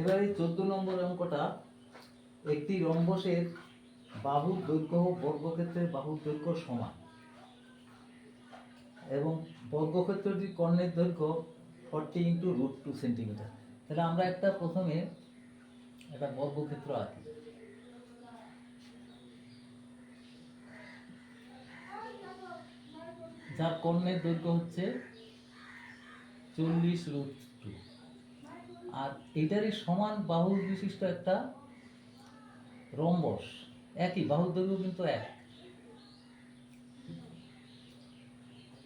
এবার এই চোদ্দ নম্বর অঙ্কটা একটি রম্বসের বাহুর দৈর্ঘ্য বর্গক্ষেত্রের বাহুর দৈর্ঘ্য সমান। এবং বর্গক্ষেত্রটির কর্ণের দৈর্ঘ্য forty into root two centimetre তাহলে আমরা একটা প্রথমে একটা বর্গক্ষেত্র আঁকি। যার কর্ণের দৈর্ঘ্য হচ্ছে চল্লিশ রুট আর এটারই সমান বাহু বিশিষ্ট একটা রম্বস। একই, বাহুর দৈর্ঘ্য কিন্তু এক।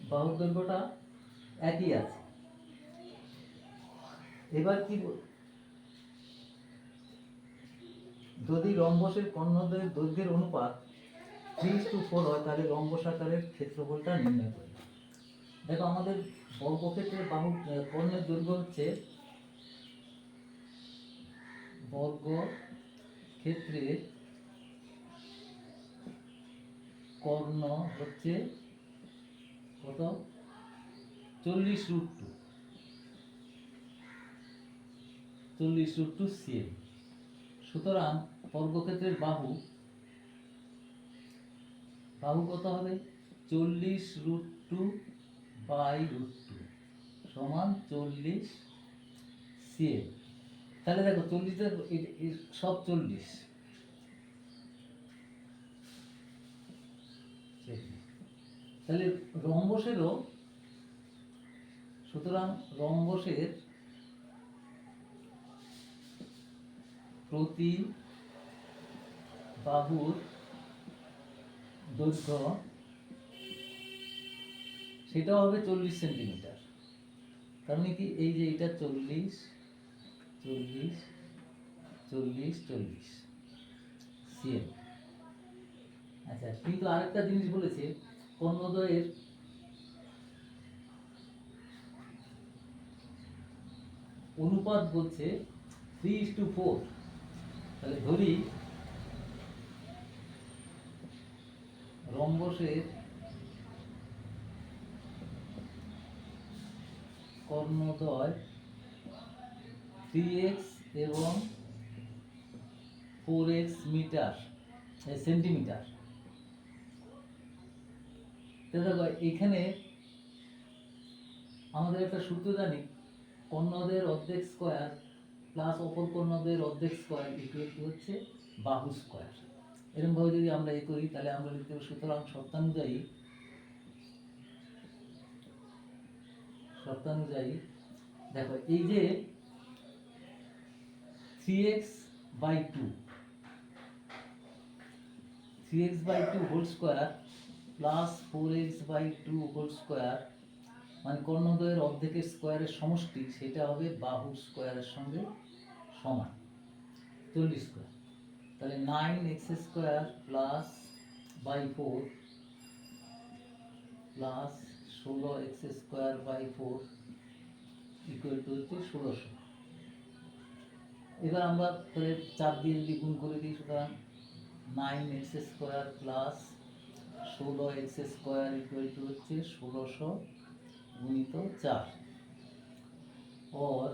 বাহুর দৈর্ঘ্যটা একই আছে। এবার কি যদি রম্বসের কর্ণদ্বয়ের দৈর্ঘ্যের অনুপাত থ্রি টু ফোর হয়, তাহলে রম্বস আকারের ক্ষেত্রফলটা নির্ণয় করি। দেখো, আমাদের বর্গক্ষেত্রের বাহু কর্ণের দৈর্ঘ্য হচ্ছে বর্গ ক্ষেত্রের কর্ণ হচ্ছে কত? চল্লিশ রুট টু চল্লিশ রুট টু সিএম সুতরাং বর্গক্ষেত্রের বাহু বাহু কত হবে? চল্লিশ root two by root two সমান চল্লিশ সিএম তাহলে দেখো এ- সব চল্লিশ। তাহলে রম্বসেরও, সুতরাং রম্বসের প্রতি বাহুর দৈর্ঘ্য সেটাও হবে চল্লিশ সেন্টিমিটার। তার মানে কি এই যে এটা চল্লিশ চল্লিশ চল্লিশ চল্লিশ। সিএম আচ্ছা কিন্তু আরেকটা জিনিস বলেছে, কর্ণদ্বয়ের অনুপাত বলছে থ্রি ইস টু ফোর তাহলে ধরি, রম্বসের কর্ণদ্বয় থ্রি এক্স এবং ফোর এক্স মিটার সেন্টিমিটার দেখো, এখানে আমাদের একটা সূত্র জানি, কর্ণদের অর্ধেক স্কোয়ার প্লাস অপর কর্ণদের অর্ধেক স্কোয়ার ইকুয়াল টু হচ্ছে বাহু স্কোয়ার এরকমভাবে যদি আমরা এ করি, তাহলে আমরা লিখতে পারি সুতরাং শর্তানুযায়ী শর্তানুযায়ী, দেখো, এই যে three x by two three x by two whole square plus four x by two whole square মানে কর্ণদ্বয়ের অর্ধেকের স্কোয়ারের সমষ্টি, সেটা হবে বাহু স্কোয়ারের সঙ্গে সমান। চল্লিশ স্কোয়ার তাহলে nine x square plus by four plus ষোলো x square by four equal to হচ্ছে ষোলোশো। এবার আমরা তাহলে চার দিয়ে যদি গুণ করে দিই, সুতরাং নাইন এক্স স্কোয়ার প্লাস ষোলো এক্স স্কোয়ার ইকুয়াল টু হচ্ছে ষোলোশো গুণিত চার। और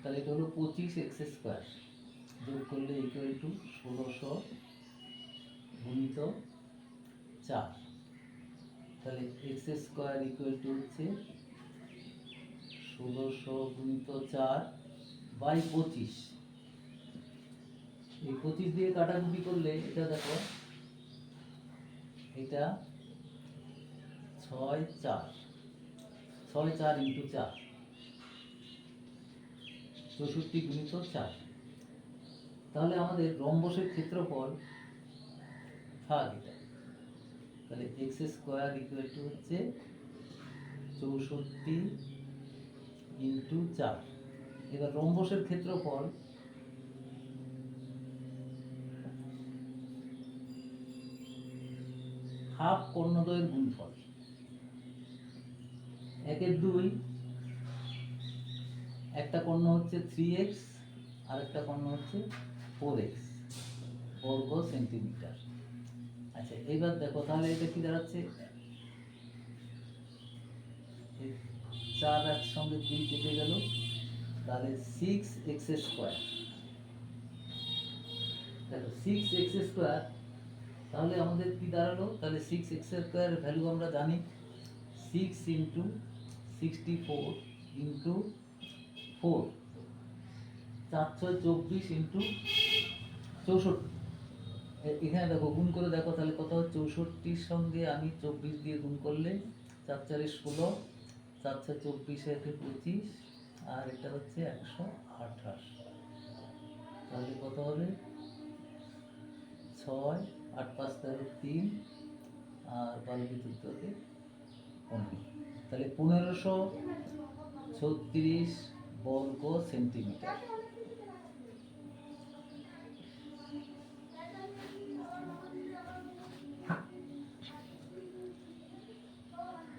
তাহলে এটা হলো পঁচিশ এক্স স্কোয়ার যোগ করলে ইকুয়াল টু ষোলোশো গুণিত চার। তাহলে এক্স স্কোয়ার ইকুয়াল টু হচ্ছে ষোলোশো গুণিত চার। বাই পঁচিশ। এই পঁচিশ দিয়ে কাটাকুটি করলে এটা দেখো, এটা ছয় চার। ছয় চার ইন্টু চার। চৌষট্টি গুণিত চার। তাহলে আমাদের রম্বসের ক্ষেত্রফল থাক এটা। তাহলে এক্স স্কোয়ার ইকুয়াল টু হচ্ছে চৌষট্টি ইন্টু চার। এবার রম্বসের ক্ষেত্রফল হাফ কর্ণদ্বয়ের গুণফল। একের দুই, একটা কর্ণ হচ্ছে থ্রি এক্স আর একটা কর্ণ হচ্ছে ফোর এক্স বর্গ সেন্টিমিটার আচ্ছা এইবার দেখো, তাহলে এটা কি দাঁড়াচ্ছে? চার এক সঙ্গে দুই কেটে গেল। তাহলে সিক্স এক্স স্কোয়ার দেখো সিক্স এক্স স্কোয়ার তাহলে আমাদের কি দাঁড়াল? তাহলে সিক্স এক্স স্কোয়ার ভ্যালু আমরা জানি। Six into sixty four into four চার ছয় চব্বিশ ইন্টু চৌষট্টি। এখানে দেখো, গুণ করে দেখো, তাহলে কত চৌষট্টির সঙ্গে আমি চব্বিশ দিয়ে গুণ করলে, চার চারে ষোলো, চার ছয় চব্বিশে পঁচিশ। আর এটা হচ্ছে একশো আঠাশ। তাহলে কত হবে? ছয়, আট, পাঁচ তেরো তিন, আর বারো চোদ্দোকে পনেরো। তাহলে পনেরোশো ছত্রিশ বর্গ সেন্টিমিটার।